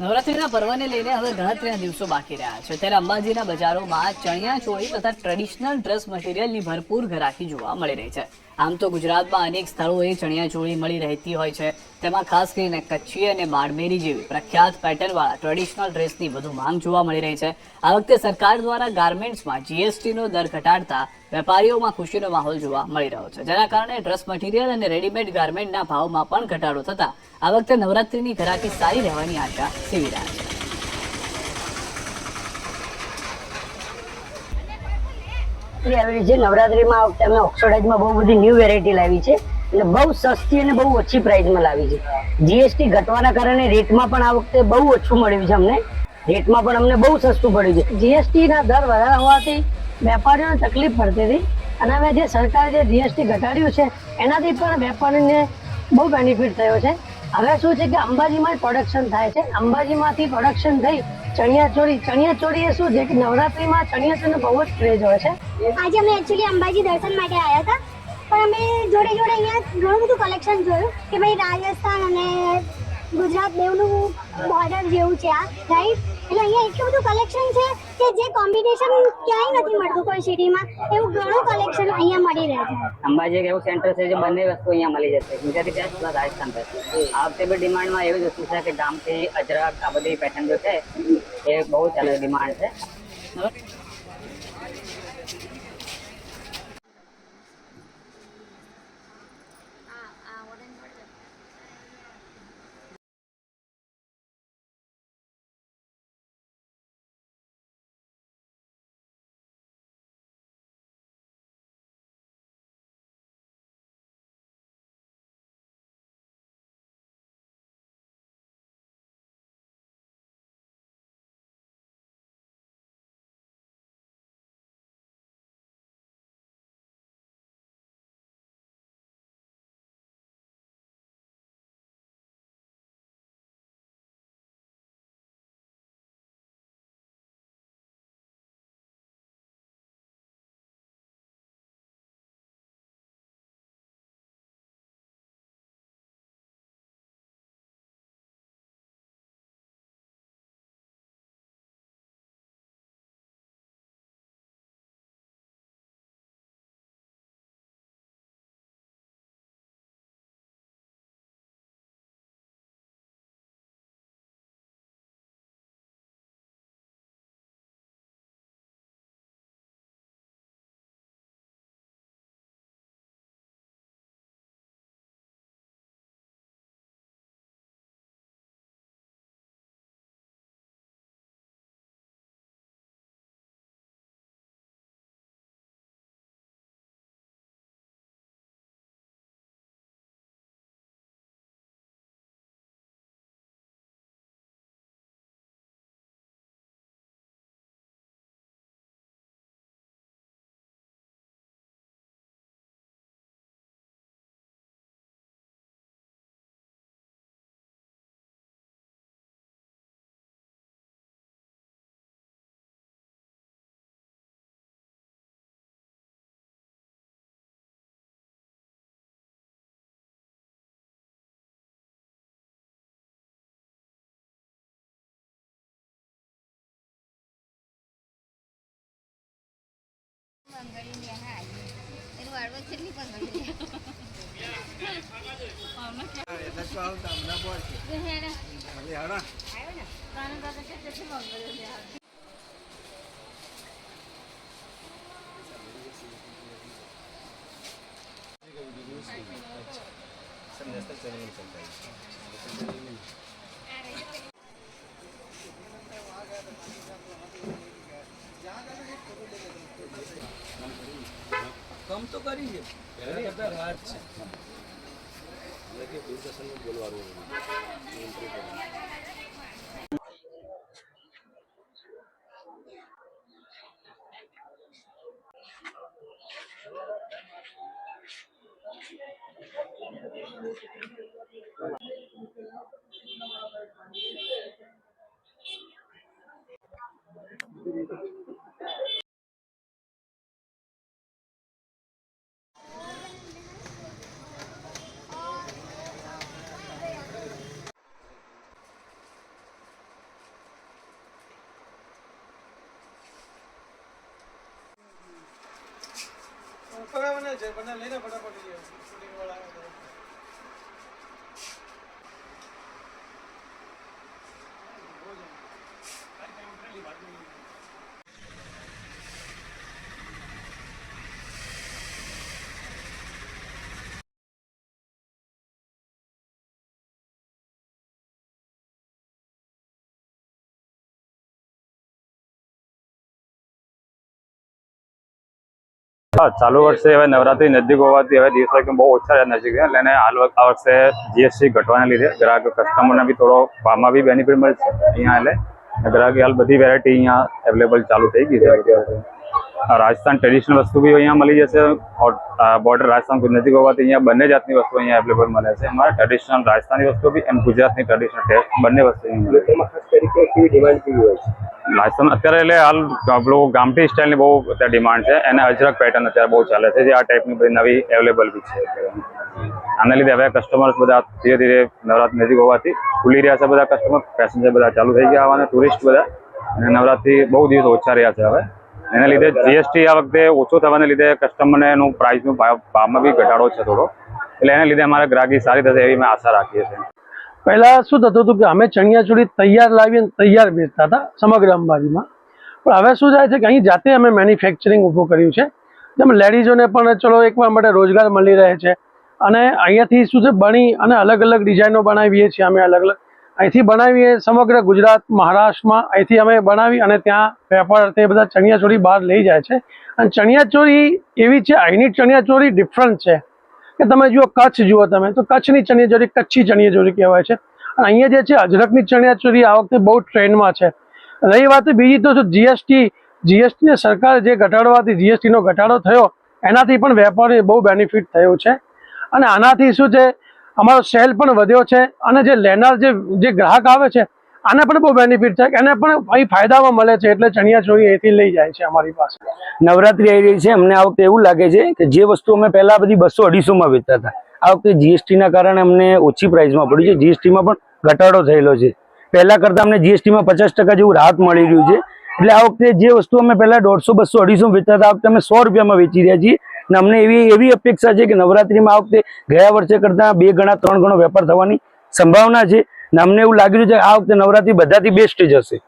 નવરાત્રીના પર્વને લઈને હવે ગણતરીના દિવસો બાકી રહ્યા છે. ત્યારે અંબાજીના બજારોમાં ચણિયા ચોળી તથા ટ્રેડિશનલ ડ્રેસ મટીરિયલની ભરપૂર ઘરાકી જોવા મળી રહી છે. આમ તો ગુજરાતમાં અનેક સ્થળોએ ચણિયા ચોળી મળી રહેતી હોય છે. તેમાં ખાસ કરીને કચ્છી અને બાડમેરી જેવી પ્રખ્યાત પેટર્નવાળા ટ્રેડિશનલ ડ્રેસની વધુ માંગ જોવા મળી રહી છે. આ વખતે સરકાર દ્વારા ગાર્મેન્ટ્સમાં જીએસટીનો દર ઘટાડતા વેપારીઓમાં ખુશીનો માહોલ જોવા મળી રહ્યો છે. જેના કારણે ડ્રેસ મટીરિયલ અને રેડીમેડ ગાર્મેન્ટના ભાવમાં પણ ઘટાડો થતા આ વખતે નવરાત્રીની ઘરાકી સારી રહેવાની આશા સેવી રહ્યા વેરાયટી છે, નવરાત્રીમાં વખતે અમે ઓક્સોડાઇઝમાં બહુ બધી ન્યૂ વેરાયટી લાવી છે. અને બહુ સસ્તી અને બહુ ઓછી પ્રાઇસમાં લાવી છે. જીએસટી ઘટવાના કારણે રેટમાં પણ આ વખતે બહુ ઓછું મળ્યું છે અમને. રેટમાં પણ અમને બહુ સસ્તું પડ્યું છે. જીએસટીના દર વધારા હોવાથી વેપારીઓને તકલીફ પડતી હતી. અને હવે જે સરકારે જે જીએસટી ઘટાડ્યું છે, એનાથી પણ વેપારીને બહુ બેનિફિટ થયો છે. હવે શું છે કે અંબાજીમાં પ્રોડક્શન થાય છે. અંબાજીમાંથી પ્રોડક્શન થઈ ચણિયા ચોળી ચણિયા ચોળી એ શું છે કે નવરાત્રીમાં ચણિયા ચોળીનો બહુ જ ક્રેઝ હોય છે. આજે અમે એકચ્યુઅલી અંબાજી દર્શન માટે આવ્યા હતા. પણ અમે જોડે જોડે અહીંયા ઘણું બધું કલેક્શન જોયું કે ભાઈ રાજસ્થાન અને ગુજરાત દેવનું બોર્ડર જેવું છે આ રાઈટ એટલે અહીંયા એટલું બધું કલેક્શન છે કે જે કોમ્બિનેશન ક્યાંય નથી મળતું કોઈ સિટીમાં એવું ઘણું કલેક્શન અહીંયા મળી રહે છે. અંબાજી એક એવું સેન્ટર છે જે બંને વસ્તુ અહીંયા મળી જશે. Gujarati taste plus Rajasthan taste આ વખતે બી ડિમાન્ડમાં એવી વસ્તુ છે કે ગામથી અજરક આ બધી પેટર્ન જો છે, એ બહુ ચાલે ડિમાન્ડ છે. Sen de sen de sen de sen de કામ તો કરી છે. પહેલાં કરતાં રાહત છે. બોલવાનું હવે છે મને લઈને ફટાફટ શૂટિંગ હા, ચાલુ વર્ષે હવે નવરાત્રી નજીક હોવાથી હવે દિવસો એકદમ બહુ ઓછા રહ્યા નજીક છે. એટલે એને હાલ વખ- આ વર્ષે જીએસટી ઘટવાના લીધે ગ્રાહક કસ્ટમરને બી થોડો ભાવમાં બી બેનિફિટ મળશે અહીંયા એટલે. અને ગ્રાહક હાલ બધી વેરાયટી અહીંયા અવેલેબલ ચાલુ થઈ ગઈ છે. આ રાજસ્થાન ટ્રેડિશનલ વસ્તુ બી અહીંયા મળી જશે. બોર્ડર રાજસ્થાન નજીક હોવાથી અહીંયા બંને જાતની વસ્તુ અહીંયા અવેલેબલ મળે છે. અમારે ટ્રેડિશનલ રાજસ્થાની વસ્તુ બી એમ ગુજરાતની ટ્રેડિશનલ ટેસ્ટ બંને વસ્તુ અહીંયા મળે છે? રાજસ્થાન અત્યારે એટલે હાલ આપણું ગામઠી સ્ટાઇલની બહુ અત્યારે ડિમાન્ડ છે. અને અજરક પેટર્ન અત્યારે બહુ ચાલે છે. જે આ ટાઈપની બધી નવી અવેલેબલ બી છે. આના લીધે હવે કસ્ટમર્સ બધા ધીરે ધીરે નવરાત નજીક હોવાથી ખુલી રહ્યા છે બધા કસ્ટમર પેસેન્જર બધા ચાલુ થઈ ગયા આવવાના ટુરિસ્ટ બધા. અને નવરાત્રી બહુ દિવસ ઓછા રહ્યા છે હવે. એના લીધે જીએસટી આ વખતે ઓછો થવાને લીધે કસ્ટમરને એનું પ્રાઇસનું ભાવ ભાવમાં બી ઘટાડો છે થોડો. એટલે એના લીધે અમારે ગ્રાહકી સારી થશે એવી મેં આશા રાખીએ છીએ. પહેલા શું થતું હતું કે અમે ચણિયાચોળી તૈયાર લાવીને તૈયાર વેચતા હતા સમગ્ર અંબાજીમાં. પણ હવે શું થાય છે કે અહીં જાતે અમે મેન્યુફેક્ચરિંગ ઊભું કર્યું છે. જેમ લેડીઝોને પણ ચલો એકવાર માટે રોજગાર મળી રહે છે. અને અહીંયાથી શું છે, બની અને અલગ અલગ ડિઝાઇનો બનાવીએ છીએ અમે અલગ અલગ. અહીંથી બનાવીએ સમગ્ર ગુજરાત, મહારાષ્ટ્રમાં અહીંથી અમે બનાવી અને ત્યાં વેપાર તે બધા ચણિયાચોળી બહાર લઈ જાય છે. અને ચણિયાચોળી એવી છે, અહીંની ચણિયાચોળી ડિફરન્ટ છે. કે તમે જુઓ કચ્છ જુઓ તમે, તો કચ્છની ચણિયાચોરી કચ્છી ચણિયાચોરી કહેવાય છે. અને અહીંયા જે છે, અજરકની ચણિયાચોરી આ વખતે બહુ ટ્રેન્ડમાં છે. રહી વાત બીજી તો જીએસટી જીએસટીને સરકાર જે ઘટાડવાથી જીએસટીનો ઘટાડો થયો, એનાથી પણ વેપારી બહુ બેનિફિટ થયું છે. અને આનાથી શું છે, અમારો સેલ પણ વધ્યો છે. અને જે લેનાર જે જે ગ્રાહક આવે છે આને પણ બહુ બેનિફિટ છે. એને પણ અહીં ફાયદામાં મળે છે એટલે ચણિયાચોળી અહીંથી લઈ જાય છે અમારી પાસે. નવરાત્રી આવી રહી છે. અમને આ વખતે એવું લાગે છે કે જે વસ્તુ અમે પહેલા બધી બસો અઢીસોમાં વેચતા હતા, આ વખતે જીએસટીના કારણે અમને ઓછી પ્રાઇસમાં પડ્યું છે. જીએસટીમાં પણ ઘટાડો થયેલો છે. પહેલાં કરતાં અમને જીએસટીમાં પચાસ ટકા જેવું રાહત મળી રહ્યું છે. એટલે આ વખતે જે વસ્તુ અમે પહેલા દોઢસો, બસો, અઢીસો વેચતા હતા, આ વખતે અમે સો રૂપિયામાં વેચી રહ્યા છીએ. અને અમને એવી એવી અપેક્ષા છે કે નવરાત્રીમાં આ વખતે ગયા વર્ષે કરતા બે ગણા, ત્રણ ગણો વેપાર થવાની સંભાવના છે. ને અમને એવું લાગ્યું છે આ વખતે નવરાત્રી બધાથી બેસ્ટ જશે